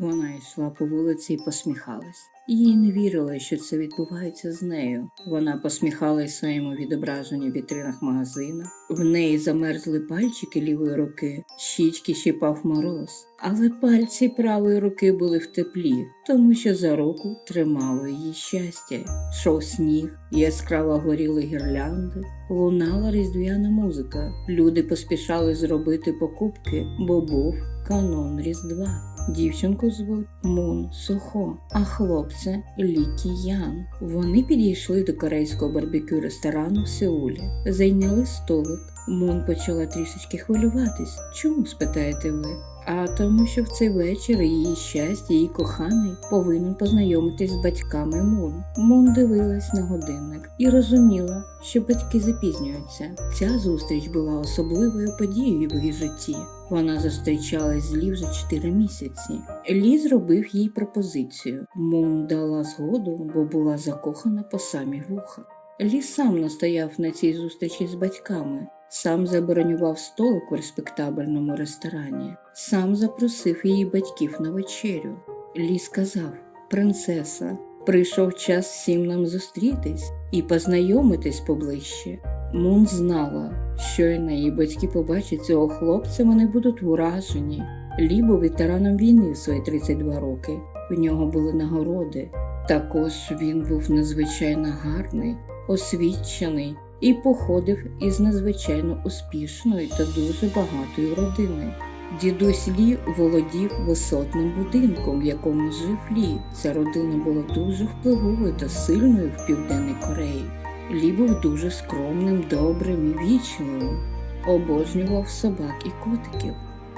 Вона йшла по вулиці і посміхалась. Їй не вірили, що це відбувається з нею. Вона посміхалась своєму відображенню в вітринах магазина. В неї замерзли пальчики лівої руки, щічки щипав мороз. Але пальці правої руки були в теплі, тому що за руку тримало її щастя. Шов сніг, яскраво горіли гірлянди, лунала різдвяна музика. Люди поспішали зробити покупки, бо був канон Різдва. Дівчинку звуть Мун Сохо, а хлопця Лікі Ян. Вони підійшли до корейського барбекю ресторану в Сеулі, зайняли столик. Мун почала трішечки хвилюватись. Чому спитаєте ви? А тому, що в цей вечір її щастя, її коханий повинен познайомитись з батьками Мун. Мун дивилась на годинник і розуміла, що батьки запізнюються. Ця зустріч була особливою подією в її житті. Вона зустрічалась з Лі вже 4 місяці. Лі зробив їй пропозицію. Мун дала згоду, бо була закохана по самі вуха. Лі сам настояв на цій зустрічі з батьками, сам забронював столик у респектабельному ресторані, сам запросив її батьків на вечерю. Лі сказав: Принцеса, прийшов час всім нам зустрітись і познайомитись поближче. Мун знала, щойно її батьки побачать цього хлопця, вони будуть вражені. Лі був ветераном війни в свої 32 роки. В нього були нагороди. Також він був надзвичайно гарний, освічений і походив із надзвичайно успішної та дуже багатої родини. Дідусь Лі володів висотним будинком, в якому жив Лі. Ця родина була дуже впливовою та сильною в Південній Кореї. Лі був дуже скромним, добрим і вічливим, обожнював собак і котиків.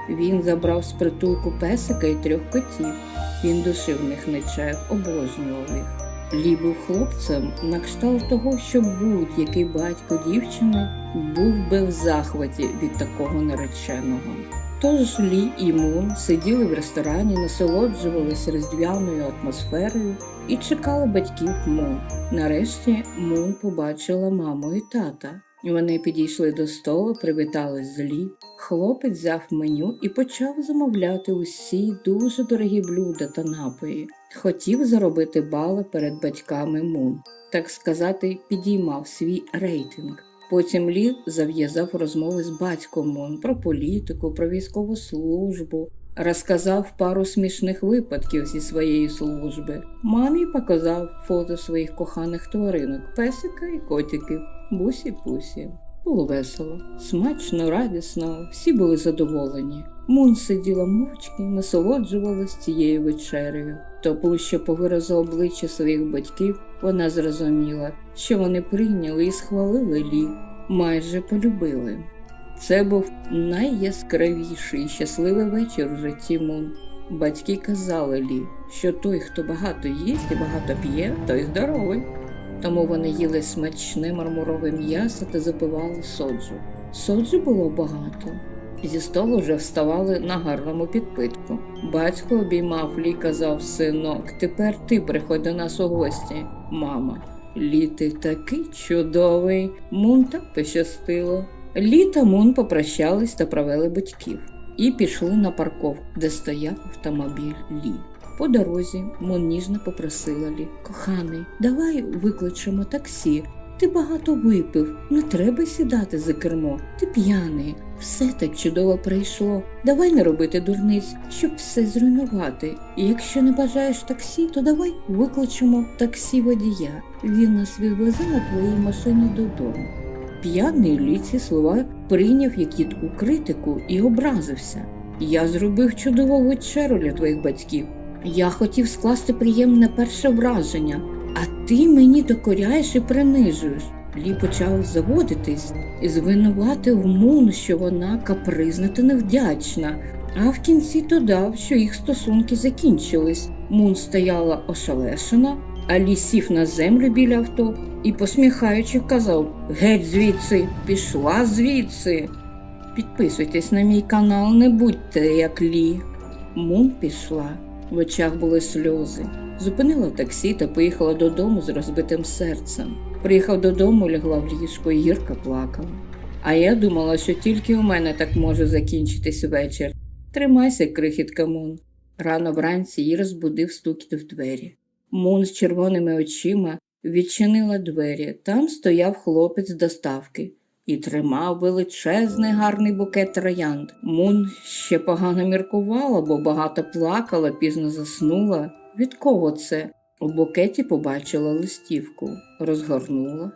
Він забрав з притулку песика і трьох котів. Він душив них нечаїв, обожнював їх. Лі був хлопцем на кшталт того, що будь-який батько дівчини був би в захваті від такого нареченого. Тож Лі і Мун сиділи в ресторані, насолоджувалися різдвяною атмосферою і чекали батьків Мун. Нарешті Мун побачила маму і тата. Вони підійшли до столу, привітались з Лі. Хлопець взяв меню і почав замовляти усі дуже дорогі блюда та напої. Хотів заробити бали перед батьками Мун, так сказати, підіймав свій рейтинг. Потім Лі зав'язав розмови з батьком Мун про політику, про військову службу, розказав пару смішних випадків зі своєї служби. Мамі показав фото своїх коханих тваринок, песика і котиків, бусі-пусі. Було весело, смачно, радісно, всі були задоволені. Мун сиділа мовчки, насолоджувалась цією вечерею. Тому що по виразу обличчя своїх батьків вона зрозуміла, що вони прийняли і схвалили Лі, майже полюбили. Це був найяскравіший і щасливий вечір в житті Мун. Батьки казали Лі, що той, хто багато їсть і багато п'є, той здоровий. Тому вони їли смачне мармурове м'ясо та запивали соджу. Соджу було багато. Зі столу вже вставали на гарному підпитку. Батько обіймав Лі, казав синок, тепер ти приходь до нас у гості. Мама, Лі, ти такий чудовий. Мун так пощастило. Лі та Мун попрощались та провели батьків і пішли на парковку, де стояв автомобіль Лі. По дорозі Мун ніжно попросила Лі, коханий, давай викличемо таксі. Ти багато випив, не треба сідати за кермо. Ти п'яний. Все так чудово пройшло. Давай не робити дурниць, щоб все зруйнувати. Якщо не бажаєш таксі, то давай викличемо таксі водія. Він нас відвезе на твоїй машині додому. П'яний Лі ці слова прийняв як їдку критику і образився. Я зробив чудову вечеру для твоїх батьків. Я хотів скласти приємне перше враження, а ти мені докоряєш і принижуєш. Лі почав заводитись і звинуватив Мун, що вона капризна та невдячна. А в кінці додав, що їх стосунки закінчились. Мун стояла ошелешена, а Лі сів на землю біля авто і, посміхаючи, казав Геть звідси, пішла звідси. Підписуйтесь на мій канал, не будьте як Лі. Мун пішла. В очах були сльози. Зупинила таксі та поїхала додому з розбитим серцем. Приїхав додому, лягла в ліжко і гірко плакала. А я думала, що тільки у мене так може закінчитись вечір. Тримайся, крихітка Мун. Рано вранці її розбудив стукіт в двері. Мун з червоними очима відчинила двері. Там стояв хлопець з доставки і тримав величезний гарний букет троянд. Мун ще погано міркувала, бо багато плакала, пізно заснула. Від кого це? У букеті побачила листівку, розгорнула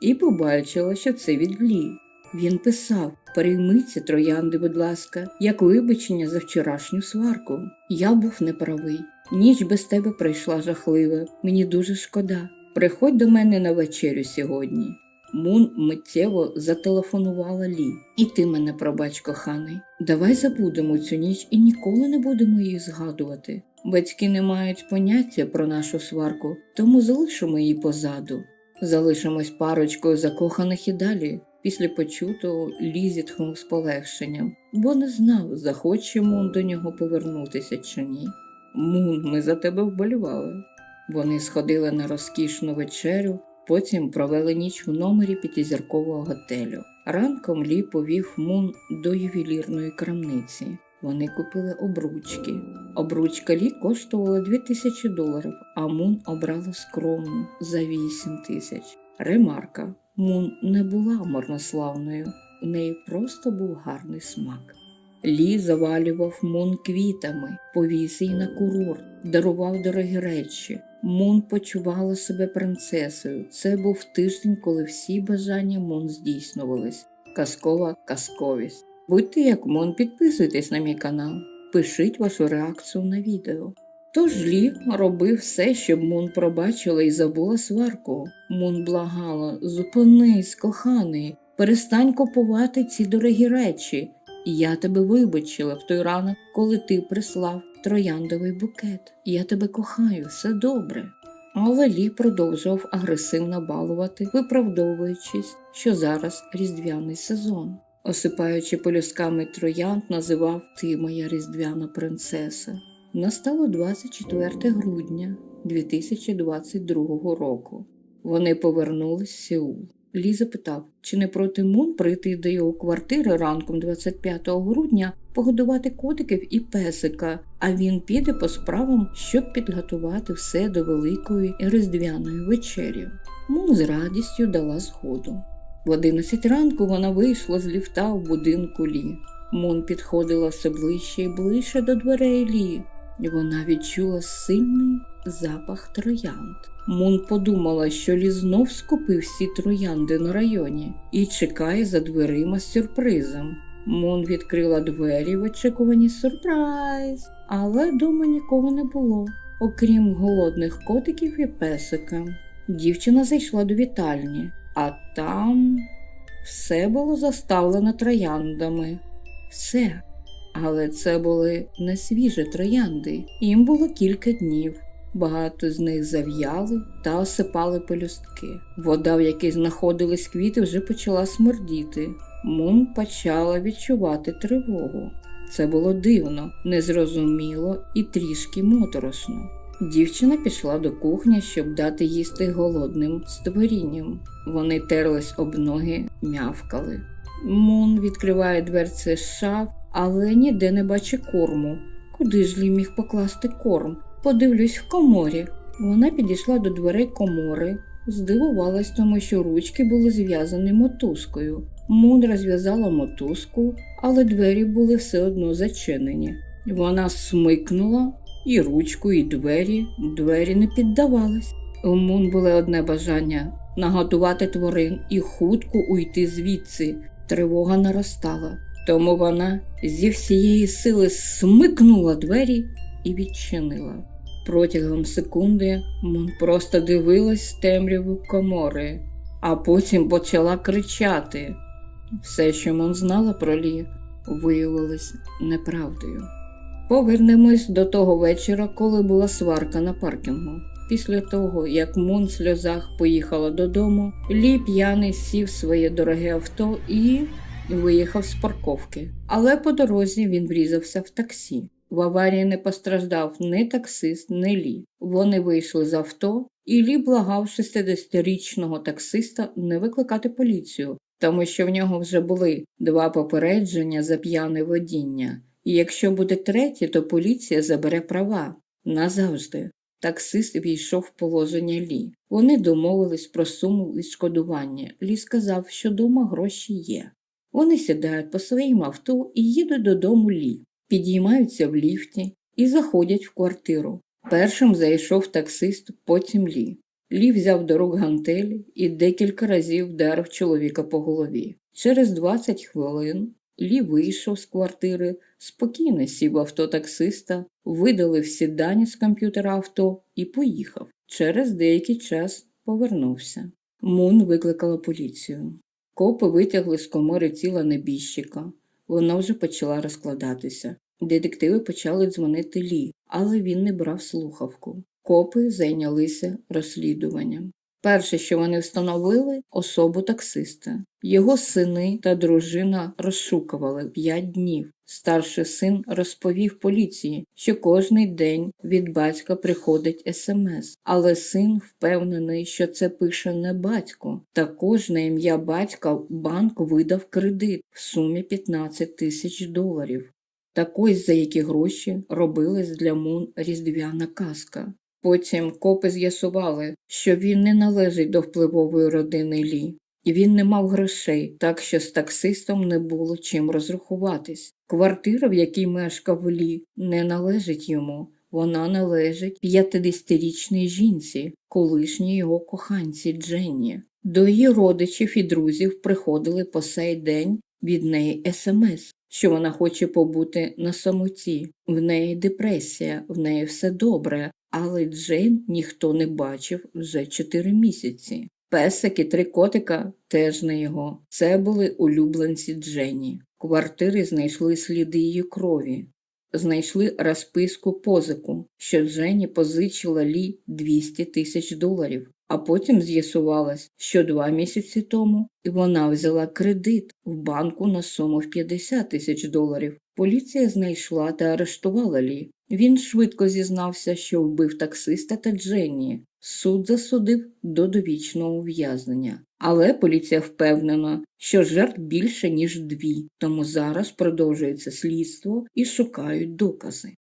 і побачила, що це від Лі. Він писав: Перейміться, троянди, будь ласка, як вибачення за вчорашню сварку. Я був неправий. Ніч без тебе пройшла жахлива. Мені дуже шкода. Приходь до мене на вечерю сьогодні. Мун миттєво зателефонувала Лі. І ти мене пробач, коханий. Давай забудемо цю ніч і ніколи не будемо її згадувати. Батьки не мають поняття про нашу сварку, тому залишимо її позаду. Залишимось парочкою закоханих і далі. Після почутого Лі зітхнув з полегшенням, бо не знав, захоче Мун до нього повернутися чи ні. Мун, ми за тебе вболівали. Вони сходили на розкішну вечерю, потім провели ніч в номері п'ятизіркового готелю. Ранком Лі повів Мун до ювелірної крамниці. Вони купили обручки. Обручка Лі коштувала 2000 доларів, а Мун обрала скромну за 8 тисяч. Ремарка. Мун не була марнославною, у неї просто був гарний смак. Лі завалював Мун квітами, повіз її на курорт, дарував дорогі речі. Мун почувала себе принцесою. Це був тиждень, коли всі бажання Мун здійснювались. Казкова казковість. Будьте як Мун, підписуйтесь на мій канал, пишіть вашу реакцію на відео. Тож Лі робив все, щоб Мун пробачила і забула сварку. Мун благала, зупинись, коханий, перестань купувати ці дорогі речі. Я тебе вибачила в той ранок, коли ти прислав трояндовий букет. Я тебе кохаю, все добре. Але Лі продовжував агресивно балувати, виправдовуючись, що зараз різдвяний сезон. Осипаючи полюсками троянд, називав Ти моя різдвяна принцеса. Настало 24 грудня 2022 року. Вони повернулись в Сеул. Лі запитав, чи не проти Мун прийти до його квартири ранком 25 грудня погодувати котиків і песика, а він піде по справам, щоб підготувати все до великої різдвяної вечері. Мун з радістю дала згоду. В 11 ранку вона вийшла з ліфта в будинку Лі. Мун підходила все ближче і ближче до дверей Лі, вона відчула сильний запах троянд. Мун подумала, що Лі знов скупив всі троянди на районі і чекає за дверима з сюрпризом. Мун відкрила двері в очікуванні сюрприз, але дома нікого не було, окрім голодних котиків і песика. Дівчина зайшла до вітальні, а там все було заставлено трояндами. Все. Але це були не свіжі троянди, їм було кілька днів. Багато з них зав'яли та осипали пелюстки. Вода, в якій знаходились квіти, вже почала смердіти. Мун почала відчувати тривогу. Це було дивно, незрозуміло і трішки моторошно. Дівчина пішла до кухні, щоб дати їсти голодним створінням. Вони терлись об ноги, мявкали. Мун відкриває дверці шаф, але ніде не бачить корму. Куди ж Лі міг покласти корм? Подивлюсь в коморі. Вона підійшла до дверей комори, здивувалась тому, що ручки були зв'язані мотузкою. Мун розв'язала мотузку, але двері були все одно зачинені. Вона смикнула і ручку, і двері, двері не піддавались. У Мун було одне бажання наготувати тварин і хутко уйти звідси. Тривога наростала. Тому вона зі всієї сили смикнула двері і відчинила. Протягом секунди просто дивилась з темряву комори, а потім почала кричати. Все, що Мун знала про Лі, виявилось неправдою. Повернемось до того вечора, коли була сварка на паркінгу. Після того, як Мун в сльозах поїхала додому, Лі п'яний сів своє дороге авто і виїхав з парковки. Але по дорозі він врізався в таксі. В аварії не постраждав ні таксист, ні Лі. Вони вийшли з авто, і Лі благав 60-річного таксиста не викликати поліцію, тому що в нього вже були два попередження за п'яне водіння. І якщо буде третє, то поліція забере права назавжди. Таксист війшов в положення Лі. Вони домовились про суму відшкодування. Лі сказав, що дома гроші є. Вони сідають по своїм авто і їдуть додому Лі, підіймаються в ліфті і заходять в квартиру. Першим зайшов таксист, потім Лі. Лі взяв до рук гантелі і декілька разів вдарив чоловіка по голові. Через 20 хвилин Лі вийшов з квартири, спокійно сів в авто таксиста, видалив всі дані з комп'ютера авто і поїхав. Через деякий час повернувся. Мун викликала поліцію. Копи витягли з комори тіла небіжчика. Вона вже почала розкладатися. Детективи почали дзвонити Лі, але він не брав слухавку. Копи зайнялися розслідуванням. Перше, що вони встановили особу таксиста. Його сини та дружина розшукували п'ять днів. Старший син розповів поліції, що кожний день від батька приходить смс, але син впевнений, що це пише не батько. Також на ім'я батька банк видав кредит в сумі 15 тисяч доларів. Так ось за які гроші робилась для Мун різдвяна казка. Потім копи з'ясували, що він не належить до впливової родини Лі, він не мав грошей, так що з таксистом не було чим розрахуватись. Квартира, в якій мешкав Лі, не належить йому. Вона належить 50-річній жінці, колишній його коханці Дженні. До її родичів і друзів приходили по сей день від неї смс, що вона хоче побути на самоті. В неї депресія, в неї все добре, але Джейн ніхто не бачив вже чотири місяці. Песик і три котика теж не його. Це були улюбленці Дженні. Квартири знайшли сліди її крові. Знайшли розписку позику, що Дженні позичила Лі 200 тисяч доларів. А потім з'ясувалось, що два місяці тому вона взяла кредит в банку на суму в 50 тисяч доларів. Поліція знайшла та арештувала Лі. Він швидко зізнався, що вбив таксиста та Дженні. Суд засудив до довічного ув'язнення. Але поліція впевнена, що жертв більше, ніж дві, тому зараз продовжується слідство і шукають докази.